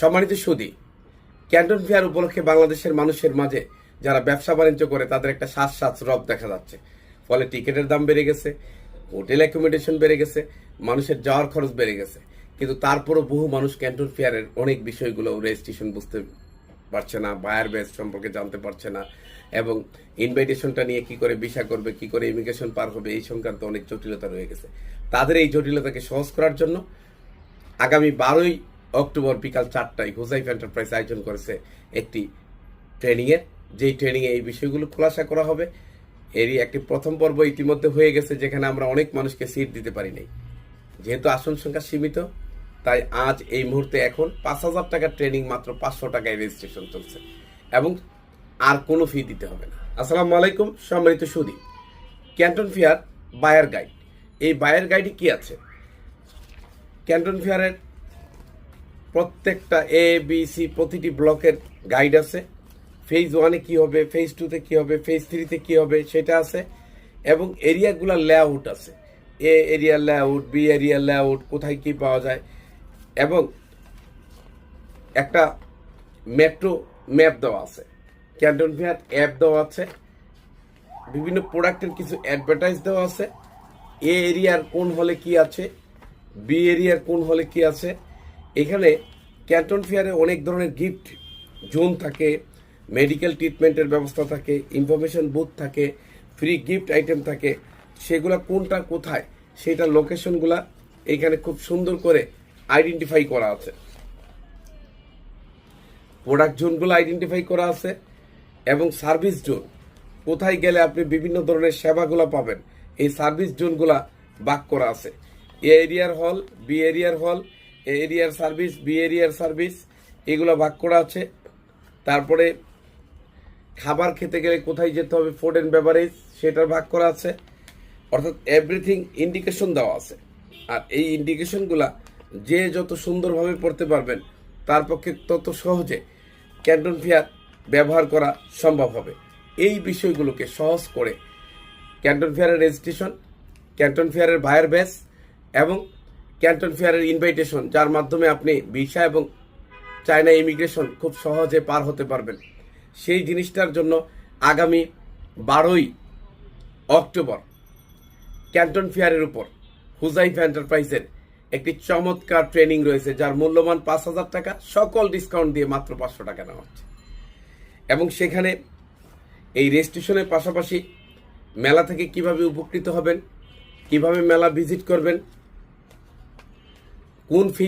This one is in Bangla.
সম্মানিত সুদী, ক্যান্টন ফেয়ার উপলক্ষে বাংলাদেশের মানুষের মাঝে যারা ব্যবসা বাণিজ্য করে, তাদের একটা শ্বাস রব দেখা যাচ্ছে। ফলে টিকিটের দাম বেড়ে গেছে, হোটেল অ্যাকোমোডেশন বেড়ে গেছে, মানুষের যাওয়ার খরচ বেড়ে গেছে। কিন্তু তারপরও বহু মানুষ ক্যান্টন ফেয়ারের অনেক বিষয়গুলো রেজিস্ট্রেশন বুঝতে পারছে না বায়ার বেস সম্পর্কে জানতে পারছে না, এবং ইনভাইটেশনটা নিয়ে কি করে ভিসা করবে, কি করে ইমিগ্রেশন পার হবে, এই সংক্রান্ত অনেক জটিলতা রয়ে গেছে। তাদের এই জটিলতাকে সহজ করার জন্য আগামী বারোই অক্টোবর বিকাল চারটায় হুজাইফ এন্টারপ্রাইজ আয়োজন করেছে একটি ট্রেনিংয়ের। যেই ট্রেনিংয়ে এই বিষয়গুলো খোলাসা করা হবে, এরই একটি প্রথম পর্ব ইতিমধ্যে হয়ে গেছে, যেখানে আমরা অনেক মানুষকে সিট দিতে পারি নাই। যেহেতু আসন সংখ্যা সীমিত, তাই আজ এই মুহূর্তে এখন পাঁচ হাজার টাকার ট্রেনিং মাত্র পাঁচশো টাকায় রেজিস্ট্রেশন চলছে এবং আর কোনো ফি দিতে হবে না। আসসালামু আলাইকুম, সম্মানিত সুদী। Canton fair buyer guide. এই বায়ার গাইডে কি আছে? ক্যান্টন ফেয়ারের প্রত্যেকটা এ বি সি প্রতিটি ব্লকের গাইড আছে। ফেজ ওয়ানে কি হবে ফেজ টুতে কি হবে ফেজ থ্রিতে কি হবে সেটা আছে। এবং এরিয়াগুলোর লেআউট আছে। A area layout B area layout কোথায় কি পাওয়া যায়। এবং একটা মেট্রো ম্যাপ দেওয়া আছে। ক্যান্টন ফেয়ার অ্যাপ দেওয়া আছে। বিভিন্ন প্রোডাক্টের কিছু অ্যাডভার্টাইজ দেওয়া আছে। এ এরিয়ার কোন হলে কি আছে? বি এরিয়ার কোন হলে কি আছে? এখানে ক্যান্টন ফেয়ারে অনেক ধরনের গিফট জোন থাকে মেডিকেল ট্রিটমেন্টের ব্যবস্থা থাকে ইনফরমেশন বুথ থাকে ফ্রি গিফট আইটেম থাকে। সেগুলা কোনটা কোথায় সেটা লোকেশনগুলা এখানে খুব সুন্দর করে আইডেন্টিফাই করা আছে। প্রোডাক্ট জোনগুলো আইডেন্টিফাই করা আছে এবং সার্ভিস জোন। কোথায় গেলে আপনি বিভিন্ন ধরনের সেবাগুলো পাবেন, এই সার্ভিস জোনগুলা ভাগ করা আছে। এ এরিয়ার হল বি এরিয়ার হল এরিয়ার সার্ভিস বি এরিয়ার সার্ভিস এগুলো ভাগ করা আছে। তারপরে খাবার খেতে গেলে কোথায় যেতে হবে ফুড অ্যান্ড বেভারেজ সেটার ভাগ করা আছে। অর্থাৎ এভরিথিং ইন্ডিকেশন দেওয়া আছে। আর এই ইন্ডিকেশনগুলা যে যত সুন্দরভাবে পড়তে পারবেন, তার পক্ষে তত সহজে ক্যান্টন ফেয়ার ব্যবহার করা সম্ভব হবে। এই বিষয়গুলোকে সহজ করে ক্যান্টন ফেয়ারের রেজিস্ট্রেশন ক্যান্টন ফেয়ারের ভায়ার ব্যাস এবং ক্যান্টন ফেয়ারের ইনভাইটেশন যার মাধ্যমে আপনি ভিসা এবং চায়না ইমিগ্রেশন খুব সহজে পার হতে পারবেন। সেই জিনিসটার জন্য আগামী বারোই অক্টোবর ক্যান্টন ফেয়ারের উপর হুজাইফ এন্টারপ্রাইজের একটি চমৎকার ট্রেনিং রয়েছে, যার মূল্যমান পাঁচ হাজার টাকা সকল ডিসকাউন্ট দিয়ে মাত্র পাঁচশো টাকা নেওয়া হচ্ছে। এবং সেখানে এই রেজিস্ট্রেশনের পাশাপাশি মেলা থেকে কীভাবে উপকৃত হবেন, কীভাবে মেলা ভিজিট করবেন কোন ফি